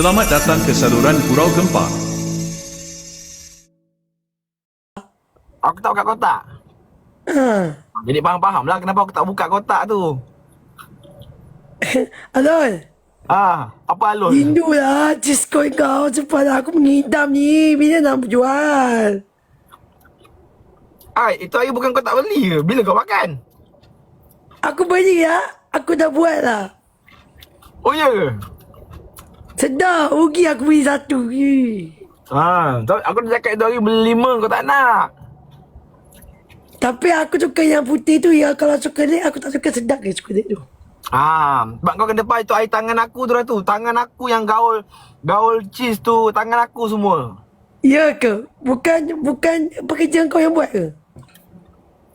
Selamat datang ke saluran Gurau Gempa. Aku tak buka kotak. Jadi faham-faham lah kenapa aku tak buka kotak tu. Alol, Ah, apa alun? rindu lah Cisco kau cepat aku mengidam ni. Bila nak jual? Ai, itu hari bukan kau tak beli ke? Bila kau makan? Aku beli lah. Aku dah buat lah. Oh ya ke? Sedap. Rugi aku beli satu. Ih. Ha, aku dah cakap itu hari beli lima kau tak nak. Tapi aku suka yang putih tu. Ya, kalau coklat aku tak suka sedap ke coklat tu. Ha, sebab kau kena faham itu air tangan aku tu lah tu. Tangan aku yang gaul gaul cheese tu, tangan aku semua. Ya ke? Bukan bukan pekerjaan kau yang buat ke?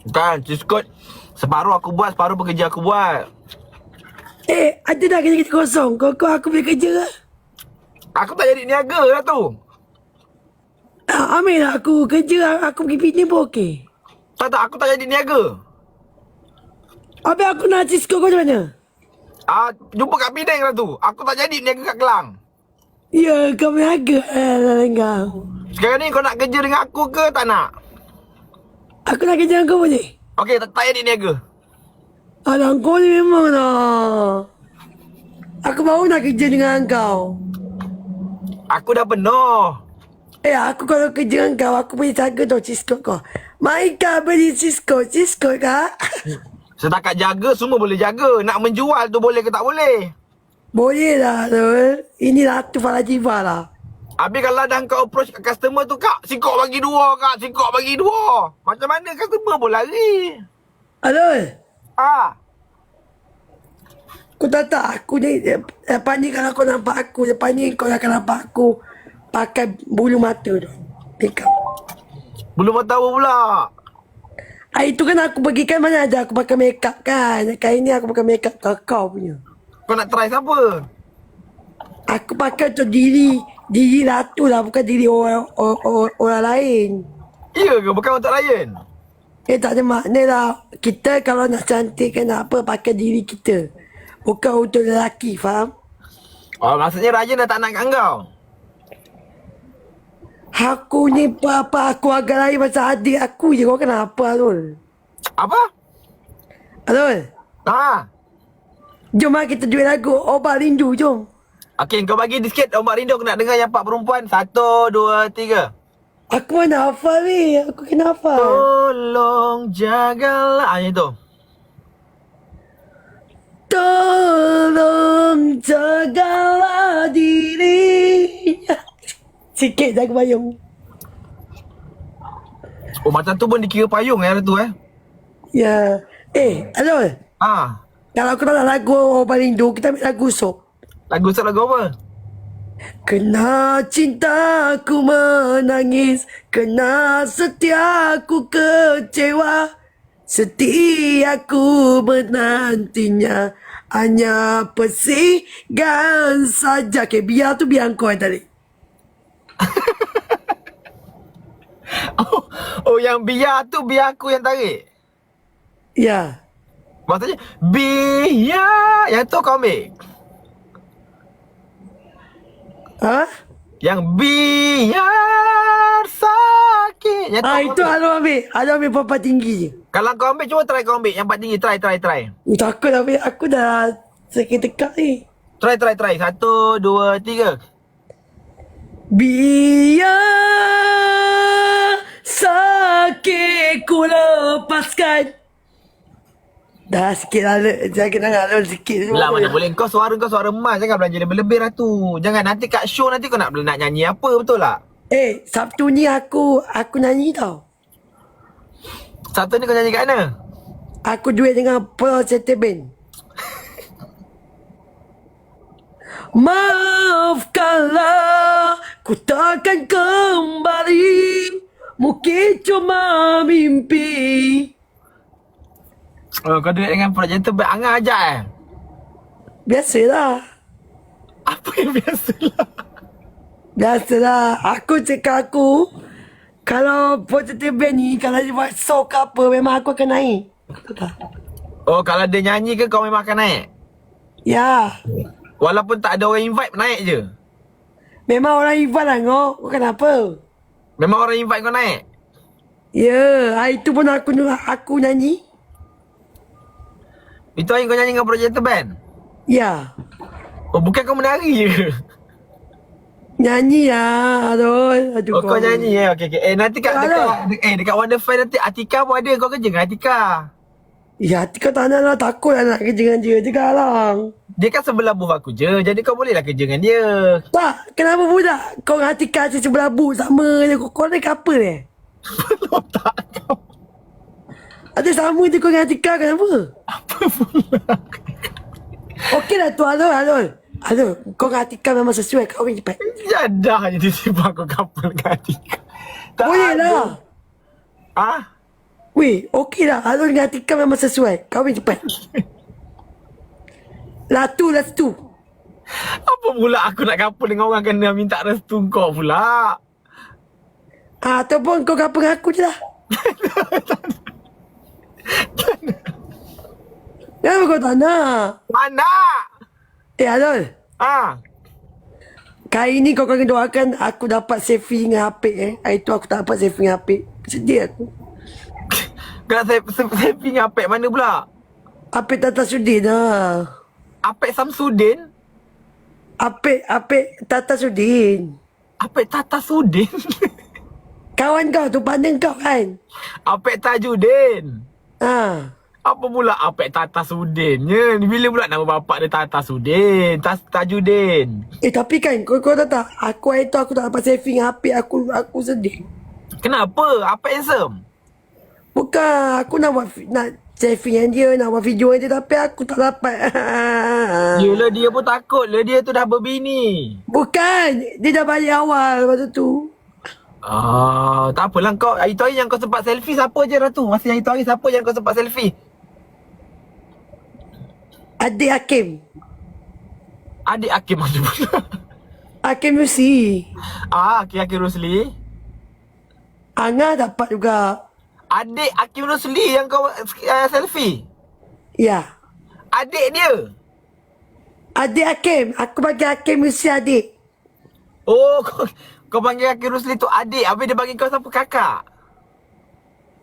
Bukan, cheese coat separuh aku buat, separuh pekerja aku buat. Eh, ada dah kerja kosong. Kau kau aku boleh kerja ke? Aku tak jadi niaga lah tu. Ah, ambil lah aku kerja. Aku pergi fitness pun okey. Tak tak, aku tak jadi niaga. Habis aku nak Cisco kau macam mana? Ah, jumpa kat Penang lah tu. Aku tak jadi niaga kat Kelang. Ya, kau berniaga eh, kau. Sekarang ni kau nak kerja dengan aku ke tak nak? Aku nak kerja dengan kau boleh? Okey, tak, tak jadi niaga. Alah, kau ni memang lah. Aku baru nak kerja dengan kau. Aku dah penuh. Eh, aku kalau kerja dengan kau, aku boleh jaga tau Cisco kau. Maika beli Cisco, Cisco kak. Setakat jaga, semua boleh jaga. Nak menjual tu boleh ke tak boleh? boleh lah, tu. Ini Ratu Falajiva lah. Habis kalau dah kau approach kat customer tu, Kak, si kau bagi dua, Kak. Si kau bagi dua. Macam mana customer pun lari? Alol, Ah, kau tahu tak aku ni, eh, lepas ni kalau kau nampak aku, lepas ni kau akan nampak aku pakai bulu mata tu. Make up. belum tahu pula. Ah, itu kan aku pergi kan mana ada aku pakai make up kan. Kali ni aku pakai make up kau, kau punya. Kau nak try siapa? Aku pakai untuk diri diri ratu lah bukan diri orang orang, orang, orang lain. Ya ke? Bukan untuk Ryan? Eh tak ada makna lah. Kita kalau nak cantik kan apa pakai diri kita. Bukan untuk lelaki faham? Oh, maksudnya Ryan dah tak nak kat kau? Aku ni apa-apa aku agak lain macam adik aku je. Kau kenapa Alul? Apa? Alul, Ha? jom lah kita duet lagu Obat Rindu jom. Okey, kau bagi ni sikit ombak rindu. Aku nak dengar yang empat perempuan. Satu, dua, tiga. Aku mana hafal ni? Aku kena hafal. Tolong jagalah. Ah, yang tu. Tolong jagalah diri. Sikit jaga payung. Oh, macam tu pun dikira payung eh, tu eh. Ya. Eh, Alul. Ha. Kalau kau nak lagu Obat Rindu, kita ambil lagu sok. Lagu set lagu apa? Kena cintaku menangis Kena setiaku kecewa Setiaku menantinya Hanya persigan saja Okay, biar tu biar kau yang tarik Oh, oh yang biar tu biar aku yang tarik. Ya Maksudnya biar yang tu kau ambil. Ha? Yang biar sakit. Yang Ah itu. Alu ambil Alu ambil papa tinggi je Kalau kau ambil cuba try kau ambil yang empat tinggi try try try. Oh, Takut ambil Aku dah Sakit tekak ni Try try try. Satu, dua, tiga. Biar sakit ku lepaskan Dah sikit lah le- Jangan nak alul sikit Lah mana boleh kau suara kau suara emas jangan belanja lebih-lebih lah tu. Jangan nanti kat show nanti kau nak nak nyanyi apa betul tak? Eh Sabtu ni aku Aku nyanyi tau Satu ni kau nyanyi kat mana? Aku duet dengan Pearl Cetebin Maafkanlah Ku takkan kembali Mungkin cuma mimpi Oh, kau duet dengan Project Terbaik Angah ajak eh? Biasalah Apa yang biasa lah? Biasalah Aku cakap aku Kalau positif band ni Kalau dia buat show ke apa Memang aku akan naik Betul tak? Oh, kalau dia nyanyi ke kau memang akan naik? Ya Walaupun tak ada orang invite, naik je. Memang orang invite lah ngok. Kau kenapa? Memang orang invite kau naik? Ya, hari tu pun aku aku nyanyi. Itu hari kau nyanyi dengan projector band? Ya. Oh, bukan kau menari je? Nyanyi lah. Aduh. Aduh Oh, kau nyanyi ya? Okey, okey. Eh, nanti kat, dekat, eh, dekat Wonder Fire nanti Atika pun ada. Kau kerja dengan Atika? Ya, hati kau tak nak lah. Takut lah nak kerja dengan dia juga lah. Dia kan sebelah booth aku je. Jadi kau bolehlah kerja dengan dia. Tak, kenapa budak? Kau dengan hati kasih sebelah bu sama je. Kau, kau ni apa ni? Belum tak kau. Ada sama je kau dengan hati kau kenapa? Apa pula? Okey lah tu, Alul, Alul. Alul, kau dengan hati kau memang sesuai. Kau ni cepat. Jadah je tiba-tiba aku couple dengan Atika. Tak Boleh ada. lah. Ah? Weh, okey lah. Alul dengan hati kau memang sesuai. Kau cepat. Lah tu, lah tu. Apa pula aku nak couple dengan orang kena minta restu kau pula? Ah, ataupun kau gapa dengan aku je lah. Kenapa kau tak nak? Mana? Eh, Alul. Ah? Kali ni kau kena doakan aku dapat selfie dengan Apik eh. Hari tu aku tak dapat selfie dengan Apik. Sedih aku. Kau nak se- se- selfie dengan Apek mana pula? Apik Tata Sudin lah. Apek Samsudin? Apik, Apik Tata Sudin. Apek Tata Sudin? Kawan kau tu, pandang kau kan? Apek Tajudin? Ha. Apa pula Apek Tata Sudin? Ya, bila pula nama bapak dia Tata Sudin? Tas Tajudin? Eh tapi kan, kau, kau tahu tak? Aku hari tu aku tak dapat selfie dengan Apik. Aku aku sedih. Kenapa? Apek handsome? Bukan, aku nak buat nak selfie dengan dia, nak buat video dengan dia. Tapi aku tak dapat. Yelah dia pun takut lah dia tu dah berbini. Bukan, dia dah balik awal masa tu. Ah, tak apalah kau. Hari tu hari yang kau sempat selfie siapa je Ratu? Masih hari tu hari siapa yang kau sempat selfie? Adik Hakim. Adik Hakim mana pula? Hakim Yusi. ah, Hakim Hakim Rosli. Angah dapat juga. Adik Hakim Rosli yang kau uh, selfie. Ya. Adik dia. Adik Hakim. Aku bagi Hakim Yusi adik. Oh, kau, kau panggil Hakim Rosli tu adik. Habis dia bagi kau siapa kakak?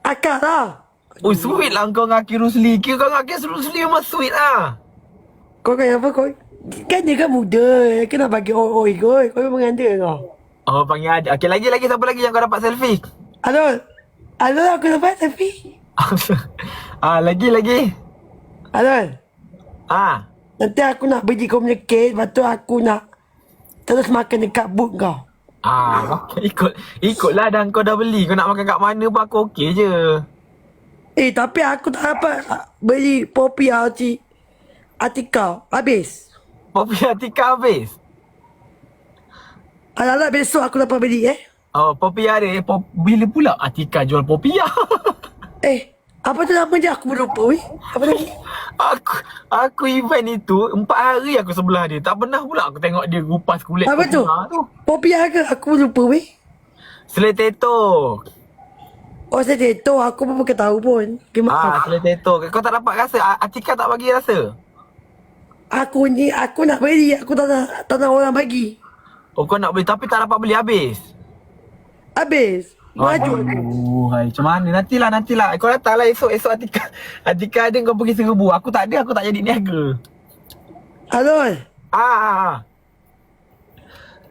Akak lah. Oh, sweet lah kau dengan Hakim. Kira kau dengan Hakim Rosli memang sweet lah. Kau kan apa kau? Kan dia kan muda. Kena bagi oi-oi kot. Kau memang ada kau. Oh, panggil adik. Okey, lagi lagi siapa lagi yang kau dapat selfie? Alul. Alul aku dapat selfie. ah, lagi lagi. Alul. Ah. Nanti aku nak beli kau punya cake. Lepas tu aku nak terus makan dekat boot kau. Ah, ikut ikutlah dan kau dah beli. Kau nak makan kat mana pun aku okey je. Eh tapi aku tak dapat beli popi Aci Atika. Habis. Popi Atika habis. Alah-alah besok aku dapat beli eh. Oh, Popi ada. Eh, pop, bila pula Atika jual Popi Eh, apa tu nama dia? Aku lupa weh. Apa nama? aku aku event itu empat hari aku sebelah dia. Tak pernah pula aku tengok dia kupas kulit. Apa tu? Tu. Popi ke? Aku lupa weh. Seleteto. Oh tahu aku pun bukan tahu pun. Gimana? Ah, seleteto. Kau tak dapat rasa? Atika tak bagi rasa? Aku ni aku nak beli, aku tak nak tak nak orang bagi. Oh, kau nak beli tapi tak dapat beli habis. Habis. Maju. Aduh, hai, macam mana? Nantilah, nantilah. Kau datanglah esok, esok Atika. Atika ada kau pergi seribu. Aku tak ada, aku tak jadi niaga. Alul. Ah, ah, ah.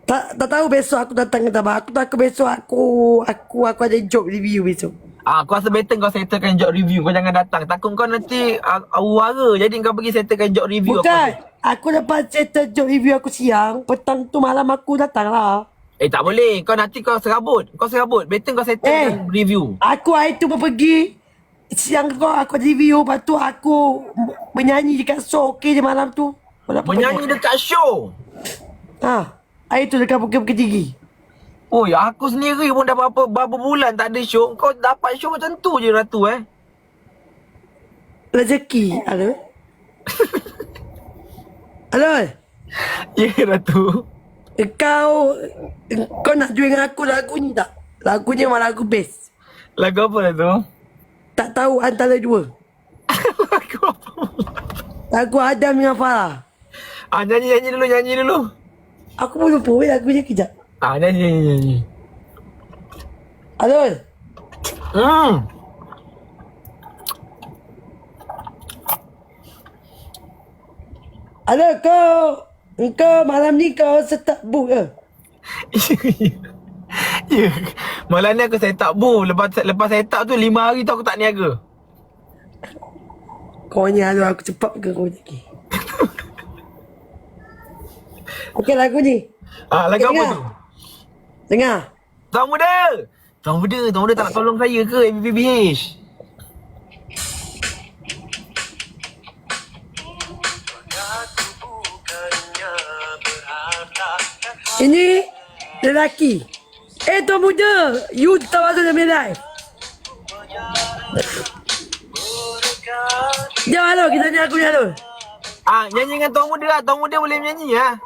Tak tak tahu besok aku datang ke tak Abang. Aku tak aku besok aku aku aku ada job review besok. Ah, aku rasa better kau settlekan job review. Kau jangan datang. Takut kau nanti uh, awara. Jadi kau pergi settlekan job review. Bukan. Apa. Aku dapat settle job review aku siang. Petang tu malam aku datang lah. Eh, tak boleh. Kau nanti kau serabut. Kau serabut. Better kau settlekan Eh. review. Aku hari tu pun pergi. Siang tu aku review. Lepas tu aku menyanyi dekat show. Okey je malam tu. Kau Menyanyi dekat show. Ha. Hari tu dekat Bukit-Bukit Tinggi. Oh, ya aku sendiri pun dah berapa, berapa bulan tak ada show. Kau dapat show macam tu je, Ratu eh. Rezeki. Halo. Halo. Ya, Ratu. Kau kau nak jual dengan aku lagu ni tak? Lagu ni memang lagu best. Lagu apa, Ratu? Tak tahu antara dua. Lagu apa? Lagu Adam dengan Farah. Ah, nyanyi-nyanyi dulu, nyanyi dulu. Aku pun lupa weh lagu je kejap. Ah, nyanyi, nyanyi, nyanyi. Alul. Hmm. Alul kau. Engkau malam ni kau setak book ke? ya. Malam ni aku set up bu. Lepas lepas set up tu lima hari tu aku tak niaga. Kau ni Alul aku cepat ke kau lagi? Okey lagu ni. Ah, lagu Okay, apa dengar. tu? Dengar. Tuan muda. Tuan muda, tuan muda tak nak tolong saya ke MPPH? Ini lelaki. Eh tuan muda, you tahu masuk dalam live. Jom Alul, kita nyanyi aku ni Alul. Ah, nyanyi dengan tuan muda lah. Tuan muda boleh menyanyi ya.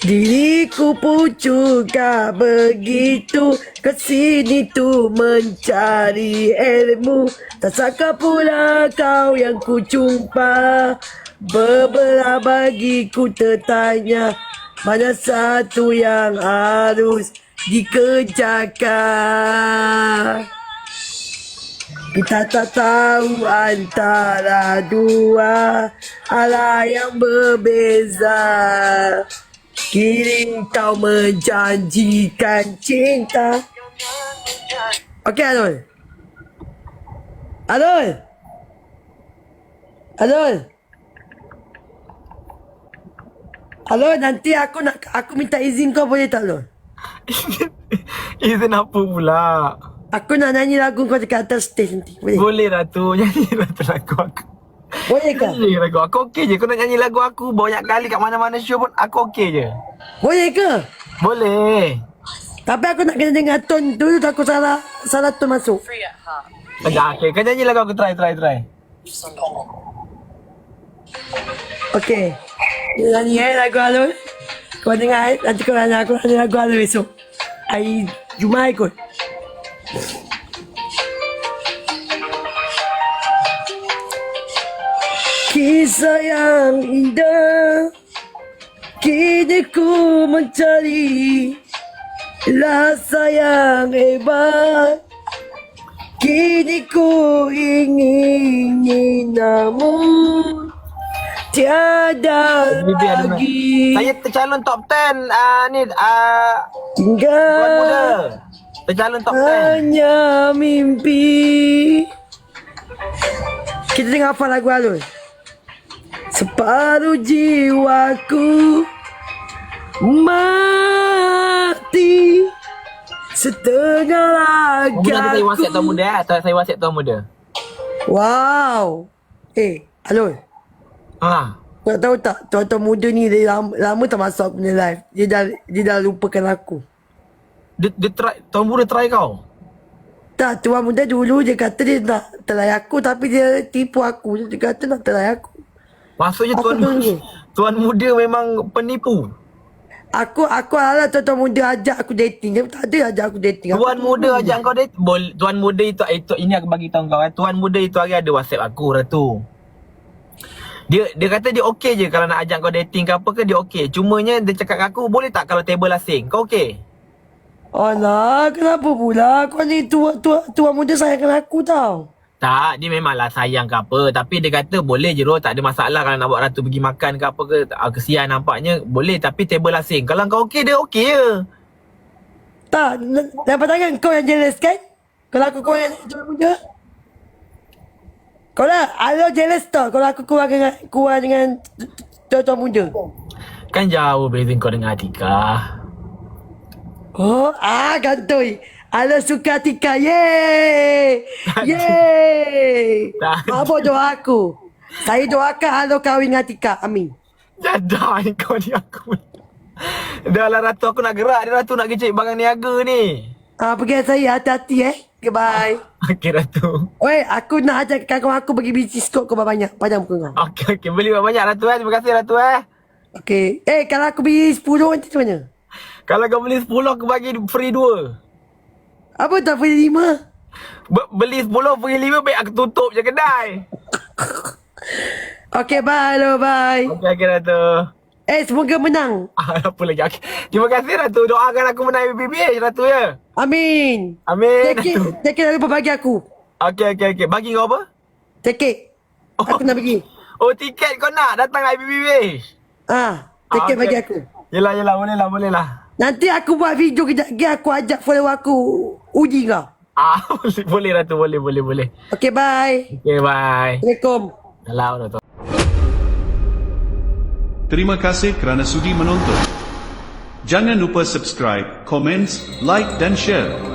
Diriku pun juga begitu. Kesini tu mencari ilmu. Tak sangka pula kau yang ku jumpa. Berbelah bagiku tertanya Mana satu yang harus dikerjakan? Kita tak tahu antara dua. Alah yang berbeza Kini kau menjanjikan cinta Okey Alul Alul Alul Alul nanti aku nak aku minta izin kau boleh tak Alul? Izin apa pula? Aku nak nyanyi lagu kau dekat atas stage nanti Boleh? Boleh lah tu. Nyanyi lah tu lagu aku. Boleh ke? Nyanyi lagu aku okey je. Kau nak nyanyi lagu aku banyak kali kat mana-mana show pun aku okey je. Boleh ke? Boleh. Tapi aku nak kena dengar tone dulu takut salah salah tone masuk. Sekejap, okay. Kau nyanyi lagu aku try, try, try. Okey. Dia nyanyi eh lagu Alul. Kau dengar eh. Nanti kau nyanyi aku nyanyi lagu Alul esok. Hari Jumaat kot. Kisah yang indah. Kini ku mencari Rasa yang hebat. Kini ku ingin namun Tiada Bibi lagi. Saya tercalon top 10 ah ni ah Tuan muda. Tinggal Tercalon top 10. hanya mimpi. Kita dengar apa lagu Alul Separuh jiwaku Mati Setengah muda nanti saya WhatsApp tuan muda eh. Saya WhatsApp tuan muda. Wow Eh Alul Ha. Kau tahu tak Tuan-tuan muda ni Dia lama, lama tak masuk aku punya live Dia dah Dia dah lupakan aku Dia, dia try, tuan muda try kau. Tak Tuan muda dulu Dia kata dia nak Telai aku Tapi dia tipu aku Dia kata nak telai aku Maksudnya Apa tuan tu muda, ni? tuan muda memang penipu. Aku Aku ala tuan-tuan muda Ajak aku dating Dia tak ada ajak aku dating Tuan aku, muda ajak kau date. Bol, tuan muda itu, itu ini aku bagi tahu kau eh. Tuan muda itu hari ada WhatsApp aku Ratu. Dia dia kata dia okey je kalau nak ajak kau dating ke apa ke dia okey. Cumanya dia cakap kat aku boleh tak kalau table asing. Kau okey? Alah Kenapa pula Kau ni tua, tua, Tuan muda sayangkan aku tau Tak, dia memanglah sayang ke apa. Tapi dia kata boleh je Rol, tak ada masalah kalau nak buat ratu pergi makan ke apa ke. Ah, Kesian nampaknya. Boleh tapi table asing. Kalau kau okey, dia okey je. Tak Dapat tangan kau yang jealous kan Kalau aku kau yang tuan muda Kau lah Alo jealous tau Kalau aku keluar dengan Keluar dengan Tuan-tuan muda Kan jauh beza kau dengan Atika. Oh, ah gantoi. Ala suka Tika. Yeay. Yeay. Apa doa aku? Saya doakan Alo kahwin dengan Tika. Amin. Ni kau ni aku. Dah lah Ratu aku nak gerak. Dia Ratu nak kecik barang niaga ni. Ah, pergi saya hati-hati eh. Goodbye. Okey Ratu. Oi, aku nak ajak kawan aku pergi bisnis kau kau banyak. Padang muka kau. Okey okey beli banyak Ratu eh. Terima kasih Ratu eh. Okey. Eh, kalau aku beli 10 nanti macam mana? Kalau kau beli 10 aku bagi free 2. Apa tak beli 5? Be- beli 10 free 5 baik aku tutup je kedai. Okey, bye. Hello, bye. Okey okey Ratu. Eh, semoga menang. Ah, apa lagi? Okay. Terima kasih Ratu. Doakan aku menang BBB Ratu ya. Amin. Amin. Tiket, Ratu. tiket dah lupa bagi aku. Okey, okey, okey. Bagi kau apa? Tiket. Aku nak pergi. Oh, tiket kau nak datang IBBB? Ah, tiket Ah, bagi aku. Yelah, yelah. Boleh lah, boleh lah. Nanti aku buat video kejap lagi aku ajak follow aku uji kau. Ah, boleh, boleh Ratu. Boleh, boleh, boleh. Okay, bye. Okay, bye. Assalamualaikum. Salam Ratu. Terima kasih kerana sudi menonton. Jangan lupa subscribe, komen, like dan share.